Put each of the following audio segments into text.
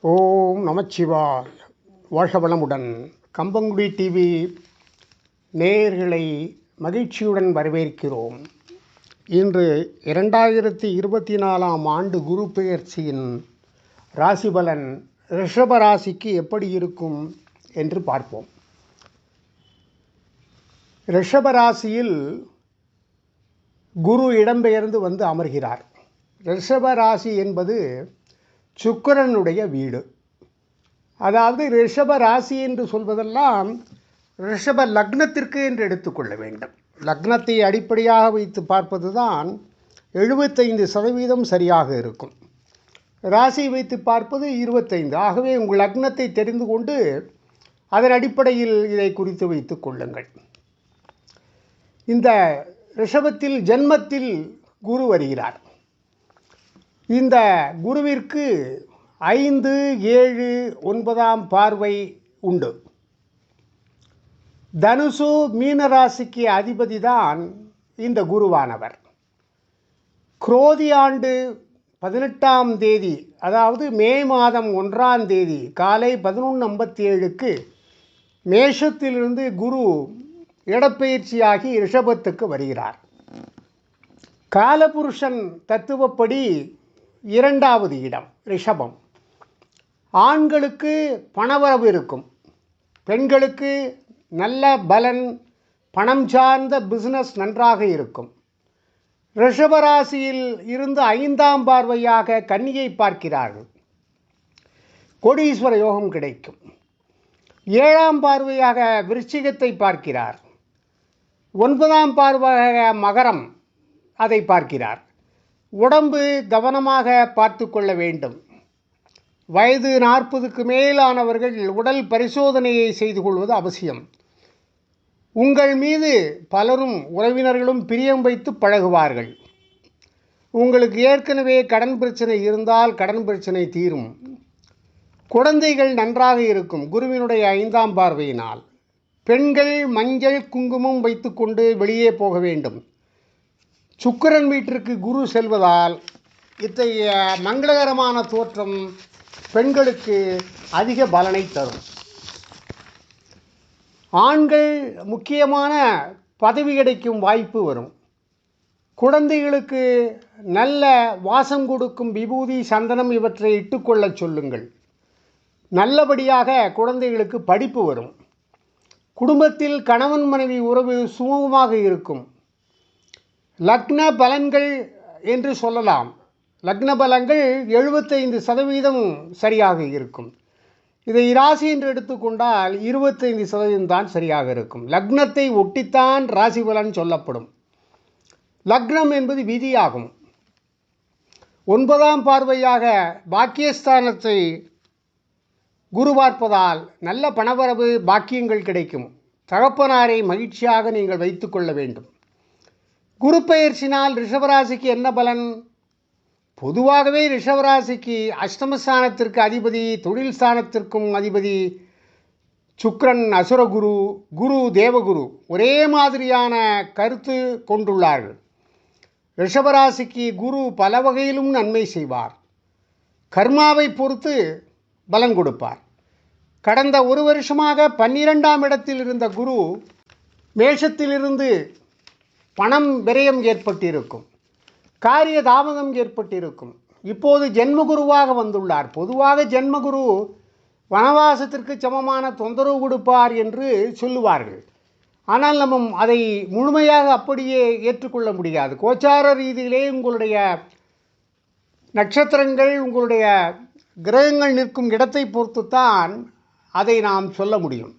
ஓம் நமச்சிவாய். வாழ்க வளமுடன். கம்பங்குடி டிவி நேயர்களை மகிழ்ச்சியுடன் வரவேற்கிறோம். இன்று இரண்டாயிரத்தி இருபத்தி நாலாம் ஆண்டு குரு பெயர்ச்சியின் ராசிபலன் ரிஷப ராசிக்கு எப்படி இருக்கும் என்று பார்ப்போம். ரிஷப ராசியில் குரு இடம்பெயர்ந்து வந்து அமர்கிறார். ரிஷப ராசி என்பது சுக்கிரனுடைய வீடு. அதாவது ரிஷப ராசி என்று சொல்வதெல்லாம் ரிஷப லக்னத்திற்கு என்று எடுத்துக்கொள்ள வேண்டும். லக்னத்தை அடிப்படையாக வைத்து பார்ப்பது தான் எழுபத்தைந்து சதவீதம் சரியாக இருக்கும். ராசி வைத்து பார்ப்பது இருபத்தைந்து. ஆகவே உங்கள் லக்னத்தை தெரிந்து கொண்டு அதன் அடிப்படையில் இதை குறித்து வைத்துக் கொள்ளுங்கள். இந்த ரிஷபத்தில் ஜென்மத்தில் குரு வருகிறார். இந்த குருவிற்கு ஐந்து ஏழு ஒன்பதாம் பார்வை உண்டு. தனுசு மீனராசிக்கு அதிபதி தான் இந்த குருவானவர். குரோதி ஆண்டு பதினெட்டாம் தேதி அதாவது மே மாதம் ஒன்றாம் தேதி காலை பதினொன்று ஐம்பத்தி ஏழுக்கு மேஷத்திலிருந்து குரு இடப்பெயர்ச்சியாகி ரிஷபத்துக்கு வருகிறார். காலபுருஷன் தத்துவப்படி இரண்டாவது இடம் ரிஷபம். ஆண்களுக்கு பணவரவு இருக்கும். பெண்களுக்கு நல்ல பலன் பணம் சார்ந்த பிஸ்னஸ் நன்றாக இருக்கும். ரிஷபராசியில் இருந்து ஐந்தாம் பார்வையாக கன்னியை பார்க்கிறார்கள். கோடீஸ்வர யோகம் கிடைக்கும். ஏழாம் பார்வையாக விருச்சிகத்தை பார்க்கிறார். ஒன்பதாம் பார்வையாக மகரம் அதை பார்க்கிறார். உடம்பு கவனமாக பார்த்து கொள்ள வேண்டும். வயது நாற்பதுக்கு மேலானவர்கள் உடல் பரிசோதனையை செய்து கொள்வது அவசியம். உங்கள் மீது பலரும் உறவினர்களும் பிரியம் வைத்து பழகுவார்கள். உங்களுக்கு ஏற்கனவே கடன் பிரச்சனை இருந்தால் கடன் பிரச்சனை தீரும். குழந்தைகள் நன்றாக இருக்கும். குருவினுடைய ஐந்தாம் பார்வையினால். பெண்கள் மஞ்சள் குங்குமம் வைத்துக்கொண்டு வெளியே போக வேண்டும். சுக்கிரன் வீட்டிற்கு குரு செல்வதால் இத்தகைய மங்களகரமான தோற்றம் பெண்களுக்கு அதிக பலனை தரும். ஆண்கள் முக்கியமான பதவி கிடைக்கும் வாய்ப்பு வரும். குழந்தைகளுக்கு நல்ல வாசம் கொடுக்கும் விபூதி சந்தனம் இவற்றை இட்டுக்கொள்ளச் சொல்லுங்கள். நல்லபடியாக குழந்தைகளுக்கு படிப்பு வரும். குடும்பத்தில் கணவன் மனைவி உறவு சுமூகமாக இருக்கும். லக்ன பலன்கள் என்று சொல்லலாம். லக்ன பலன்கள் எழுபத்தைந்து சதவீதம் சரியாக இருக்கும். இதை ராசி என்று எடுத்துக்கொண்டால் இருபத்தைந்து சதவீதம் தான் சரியாக இருக்கும். லக்னத்தை ஒட்டித்தான் ராசி பலன் சொல்லப்படும். லக்னம் என்பது விதியாகும். ஒன்பதாம் பார்வையாக பாக்கியஸ்தானத்தை குரு பார்ப்பதால் நல்ல பணவரவு பாக்கியங்கள் கிடைக்கும். தகப்பனாரை மகிழ்ச்சியாக நீங்கள் வைத்துக்கொள்ள வேண்டும். குரு பெயர்ச்சினால் ரிஷபராசிக்கு என்ன பலன்? பொதுவாகவே ரிஷபராசிக்கு அஷ்டமஸ்தானத்திற்கு அதிபதி தொழில் ஸ்தானத்திற்கும் அதிபதி சுக்ரன் அசுரகுரு குரு தேவகுரு ஒரே மாதிரியான கருத்து கொண்டுள்ளார்கள். ரிஷபராசிக்கு குரு பல வகையிலும் நன்மை செய்வார். கர்மாவை பொறுத்து பலன் கொடுப்பார். கடந்த ஒரு வருஷமாக பன்னிரெண்டாம் இடத்தில் இருந்த குரு மேஷத்திலிருந்து பணம் விரயம் ஏற்பட்டிருக்கும். காரிய தாமதம் ஏற்பட்டிருக்கும். இப்போது ஜென்மகுருவாக வந்துள்ளார். பொதுவாக ஜென்மகுரு வனவாசத்திற்கு சமமான தொந்தரவு கொடுப்பார் என்று சொல்லுவார்கள். ஆனால் நம்ம அதை முழுமையாக அப்படியே ஏற்றுக்கொள்ள முடியாது. கோச்சார ரீதியிலே உங்களுடைய நட்சத்திரங்கள் உங்களுடைய கிரகங்கள் நிற்கும் இடத்தை பொறுத்து தான் அதை நாம் சொல்ல முடியும்.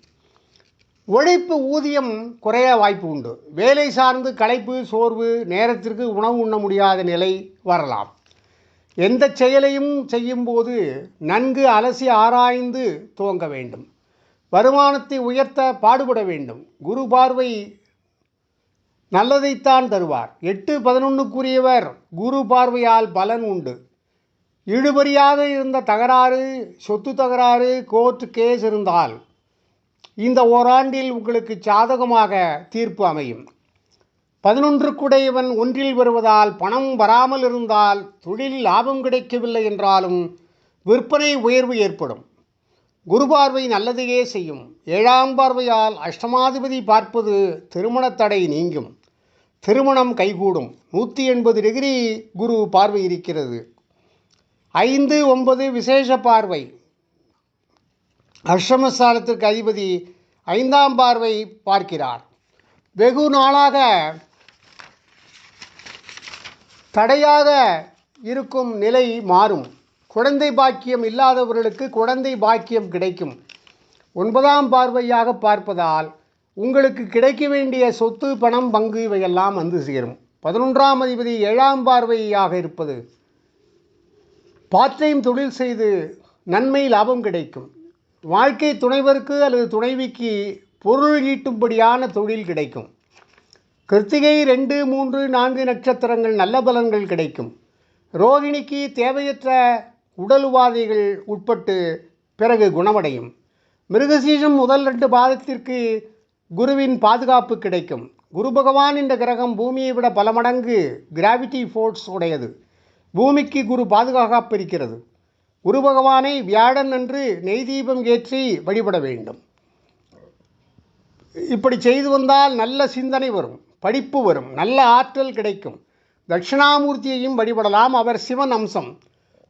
உழைப்பு ஊதியம் குறைய வாய்ப்பு உண்டு. வேலை சார்ந்து களைப்பு சோர்வு நேரத்திற்கு உணவு உண்ண முடியாத நிலை வரலாம். எந்த செயலையும் செய்யும்போது நன்கு அலசி ஆராய்ந்து துவங்க வேண்டும். வருமானத்தை உயர்த்த பாடுபட வேண்டும். குரு பார்வை நல்லதைத்தான் தருவார். எட்டு பதினொன்றுக்குரியவர் குரு பார்வையால் பலன் உண்டு. இழுபறியாக இருந்த தகராறு சொத்து தகராறு கோர்ட் கேஸ் இருந்தால் இந்த ஓராண்டில் உங்களுக்கு சாதகமாக தீர்ப்பு அமையும். பதினொன்று குடையவன் ஒன்றில் வருவதால் பணம் வராமல் இருந்தால் தொழில் லாபம் கிடைக்கவில்லை என்றாலும் விற்பனை உயர்வு ஏற்படும். குரு பார்வை நல்லதையே செய்யும். ஏழாம் பார்வையால் அஷ்டமாதிபதி பார்ப்பது திருமணத்தடை நீங்கும். திருமணம் கைகூடும். நூற்றி எண்பது டிகிரி குரு பார்வை இருக்கிறது. ஐந்து ஒன்பது விசேஷ பார்வை. அஷ்டமஸ்தானத்திற்கு அதிபதி ஐந்தாம் பார்வை பார்க்கிறார். வெகு நாளாக தடையாக இருக்கும் நிலை மாறும். குழந்தை பாக்கியம் இல்லாதவர்களுக்கு குழந்தை பாக்கியம் கிடைக்கும். ஒன்பதாம் பார்வையாக பார்ப்பதால் உங்களுக்கு கிடைக்க வேண்டிய சொத்து பணம் பங்கு இவையெல்லாம் வந்து சேரும். பதினொன்றாம் அதிபதி ஏழாம் பார்வையாக இருப்பது பார்ட் டைம் தொழில் செய்து நன்மை லாபம் கிடைக்கும். வாழ்க்கை துணைவருக்கு அல்லது துணைவிக்கு பொருள் ஈட்டும்படியான தொழில் கிடைக்கும். கிருத்திகை ரெண்டு மூன்று நான்கு நட்சத்திரங்கள் நல்ல பலன்கள் கிடைக்கும். ரோகிணிக்கு தேவையற்ற உடல் உபாதைகள் உட்பட்டு பிறகு குணமடையும். மிருகசீஷம் முதல் ரெண்டு பாதத்திற்கு குருவின் பாதுகாப்பு கிடைக்கும். குரு பகவான் என்ற கிரகம் பூமியை விட பல மடங்கு கிராவிட்டி ஃபோர்ஸ் உடையது. பூமிக்கு குரு பாதுகாப்பு இருக்கிறது குரு பகவானை வியாழன் அன்று நெய் தீபம் ஏற்றி வழிபட வேண்டும். இப்படி செய்து வந்தால் நல்ல சிந்தனை வரும் படிப்பு வரும் நல்ல ஆற்றல் கிடைக்கும். தட்சிணாமூர்த்தியையும் வழிபடலாம். அவர் சிவன் அம்சம்.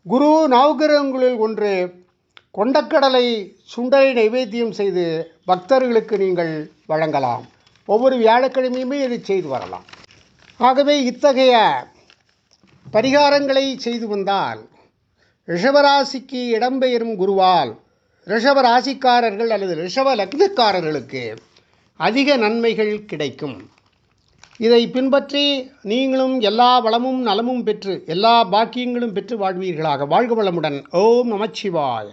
குரு நவகிரகங்களில் ஒன்று கொண்டக்கடலை சுண்டலை நைவேத்தியம் செய்து பக்தர்களுக்கு நீங்கள் வழங்கலாம். ஒவ்வொரு வியாழக்கிழமையுமே இதை செய்து வரலாம். ஆகவே இத்தகைய பரிகாரங்களை செய்து வந்தால் ரிஷபராசிக்கு இடம்பெயரும் குருவால் ரிஷபராசிக்காரர்கள் அல்லது ரிஷப லக்னக்காரர்களுக்கு அதிக நன்மைகள் கிடைக்கும். இதை பின்பற்றி நீங்களும் எல்லா வளமும் நலமும் பெற்று எல்லா பாக்கியங்களும் பெற்று வாழ்வீர்களாக. வாழ்க வளமுடன். ஓம் நமச்சிவாய.